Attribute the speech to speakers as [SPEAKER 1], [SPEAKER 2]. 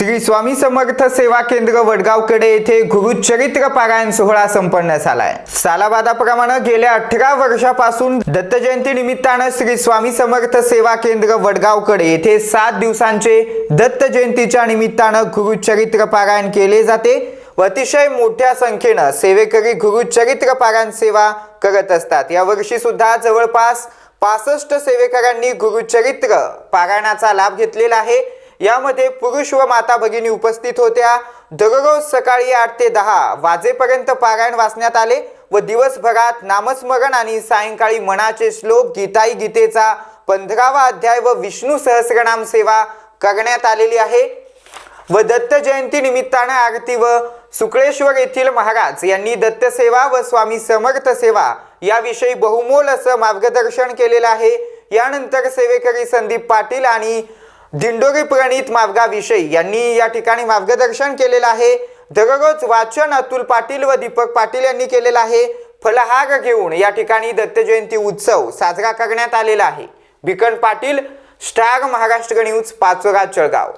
[SPEAKER 1] श्री स्वामी समर्थ सेवा केंद्र वडगावकडे येथे गुरुचरित्र पारायण सोहळा संपन्न झालाय. सालाबादाप्रमाणे गेल्या अठरा वर्षापासून दत्त जयंती निमित्तानं श्री स्वामी समर्थ सेवा केंद्र वडगावकडे येथे सात दिवसांचे दत्त जयंतीच्या निमित्तानं गुरुचरित्र पारायण केले जाते व अतिशय मोठ्या संख्येनं सेवेकरी गुरुचरित्र पारायण सेवा करत असतात. यावर्षी सुद्धा जवळपास पासष्ट सेवेकरांनी गुरुचरित्र पारायणाचा लाभ घेतलेला आहे. यामध्ये पुरुष व माता भगिनी उपस्थित होत्या. दररोज सकाळी आठ ते दहा वाजेपर्यंत पारायण वाचण्यात आले व दिवसभरात नामस्मरण आणि सायंकाळी मनाचे श्लोक गीताई गीतेचा पंधरावा अध्याय व विष्णू सहस्रनाम सेवा करण्यात आलेली आहे. व दत्त जयंती निमित्तानं आरती व सुकळेश्वर येथील महाराज यांनी दत्त सेवा व स्वामी समर्थ सेवा याविषयी बहुमोल असं मार्गदर्शन केलेलं आहे. यानंतर सेवेकरी संदीप पाटील आणि दिंडोरी प्रणित मार्गाविषयी यांनी या ठिकाणी मार्गदर्शन केलेलं आहे. दररोज वाचन अतुल पाटील व दीपक पाटील यांनी केलेलं आहे. फलहार घेऊन या ठिकाणी दत्तजयंती उत्सव साजरा करण्यात आलेला आहे. Bikan Patil star Maharashtra news Pachora Jalgaon.